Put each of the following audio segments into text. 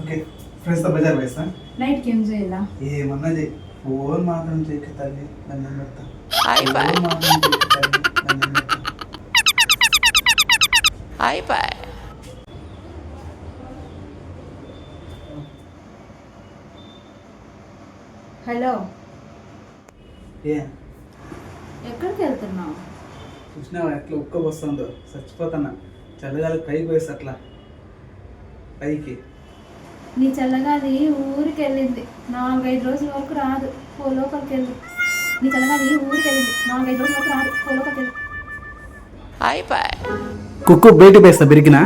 Okay ఫ్రెండ్స్తో బజార్ వేస్తా నైట్కి ఏం చేయాలా? ఏమన్నా చెయ్యి ఫోన్ మాత్రం చెయ్యి తల్లి దండం పెడతా ఫోన్ మాత్రం చెయ్యి తల్లి పెడతా హలో ఏ? ఎక్కడికి వెళ్తున్నావు? చూసినావా ఎట్లా ఉక్క వస్తుందో? చచ్చిపోతున్నా. చల్లగాలి పైకి వేసి అట్లా పైకి. నీ చల్లగాది ఊరికి వెళ్ళింది నాలుగైదు రోజుల వరకు రాదు పో లోపలికి వెళ్ళి నీ చల్లగాది ఊరికి వెళ్ళింది నాలుగైదు రోజుల వరకు రాదు పో లోపలికి వెళ్ళి కుక్కు బయట వేస్తా బిరిగిన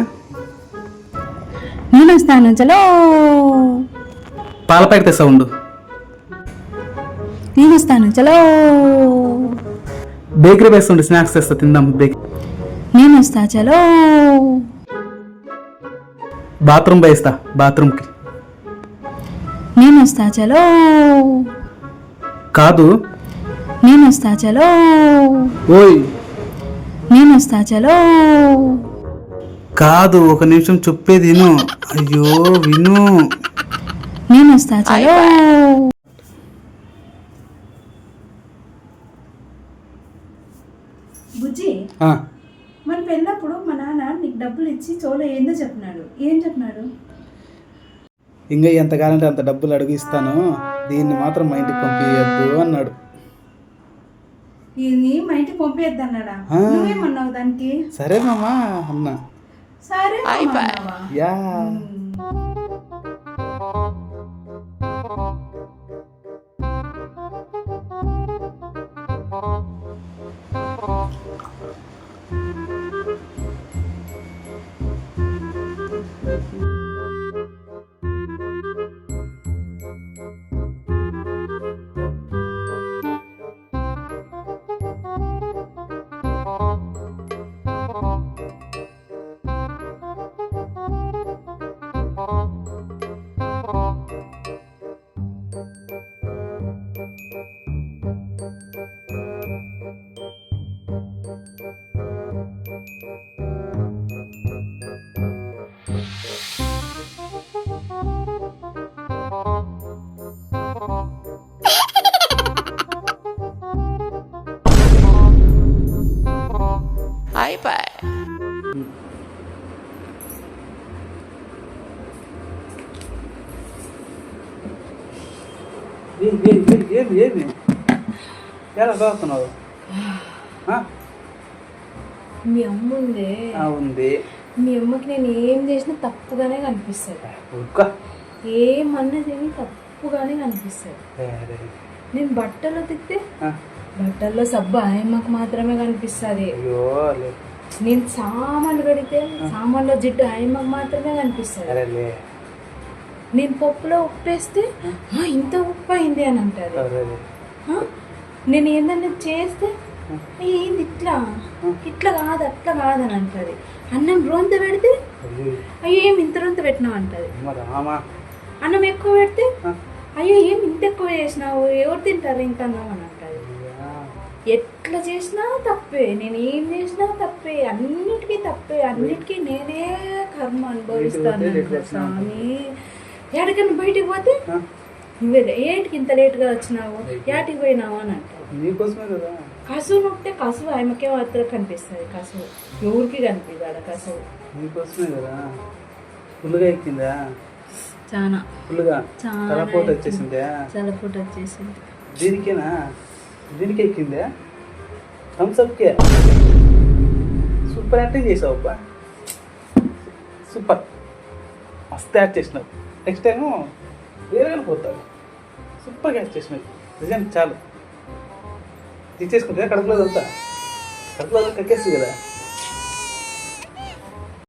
నేను వస్తాను చలో. పాల ప్యాకెట్ తెస్తా ఉండు. నేను వస్తాను చలో. బేకరీ వేస్తుండే స్నాక్స్ తెస్తా తిందాం బేకరీ. నేను వస్తా చలో. బాత్రూమ్ వేస్తా బాత్రూమ్కి. నేను వస్తా చలో. కాదు. నేను వస్తా చలో. ఓయ్. నేను వస్తా చలో. కాదు ఒక నిమిషం చెప్పేది విను అయ్యో విను. నేను వస్తా చలో. బుజ్జి ఆ, మన పెళ్ళప్పుడు మా నాన్న నీకు డబ్బులు ఇచ్చి చోలో ఏందో చెప్పినాడు. ఏం చెప్పినాడు? ఇంకా ఎంత కావాలంటే అంత డబ్బులు అడుగు ఇస్తాను దీన్ని మాత్రం మా ఇంటికి పంపించద్దు అన్నాడు. ఇది మా ఇంటికి. నువ్వేమన్నావు దానికి? సరే మామా అన్నా. సరే మామ. అన్నావా? యా ఏమి ఏమి ఎలా చదువుతున్నావు? మీ అమ్మ ఉందే. ఉంది. మీ అమ్మకి నేను ఏం చేసినా తప్పుగానే కనిపిస్తుంది. ఉక్క ఏమన్నది ఏమి తప్పుగానే కనిపిస్తుంది. నేను బట్టలు తిక్తే బట్టల్లో సబ్బు ఆయమ్మకు మాత్రమే కనిపిస్తుంది. నేను సామాన్లు కడితే సామాన్లో జిడ్డు ఆయమ్మకు మాత్రమే కనిపిస్తుంది. నేను పప్పులో ఉప్పేస్తే "ఆ, ఇంత ఉప్పు అయింది అని అంటారు? నేను ఏందన్నా చేస్తే "ఏ, ఏంది ఇట్లా? ఇట్లా కాదు అట్లా కాదని అంటది అన్నం రొంత పెడితే అయ్యో. ఏం ఇంత రొంత పెట్టినావు అంటది అన్నం ఎక్కువ పెడితే. అయ్యో ఏం ఇంత ఎక్కువ చేసినావు? ఎవరు తింటారు ఇంత అన్నం అని అంటది. ఎట్లా చేసినా తప్పే నేను ఏం చేసినా తప్పే అన్నిటికీ తప్పే అన్నిటికీ నేనే కర్మ అనుభవిస్తాను స్వామి. ఎక్కడికైనా బయటికి పోతే? నువ్వే ఏంటికి ఇంత లేట్గా వచ్చినావు? యాటికి పోయినావు అని అంటావు నీకోసమే కదా. కసువు నొక్కితే కసువు ఆమెకే మాత్రం కనిపిస్తుంది కసువు. ఎవరికి కనిపిదాడ కసువు. నీకోసమే కదా. ఫుల్గా ఎక్కిందా? చాలా ఫుల్గా చాలా ఎక్కింది. వచ్చేసిందా? చాలా ఫుడ్ వచ్చేసింది. దీనికేనా? దీనికి ఎక్కిందా? థమ్స్అప్కే సూపర్ యాక్టింగ్ చేసావు అబ్బా సూపర్ మస్తు యాక్ట్ చేసినావు. నెక్స్ట్ టైం వేరేగా పోతావు సూపర్ గ్యాస్ చేసిన నిజం చాలు. తీసేసుకుంటే కడుపులో వెళ్తా. కడుపులో కక్కేస్తుంది కదా.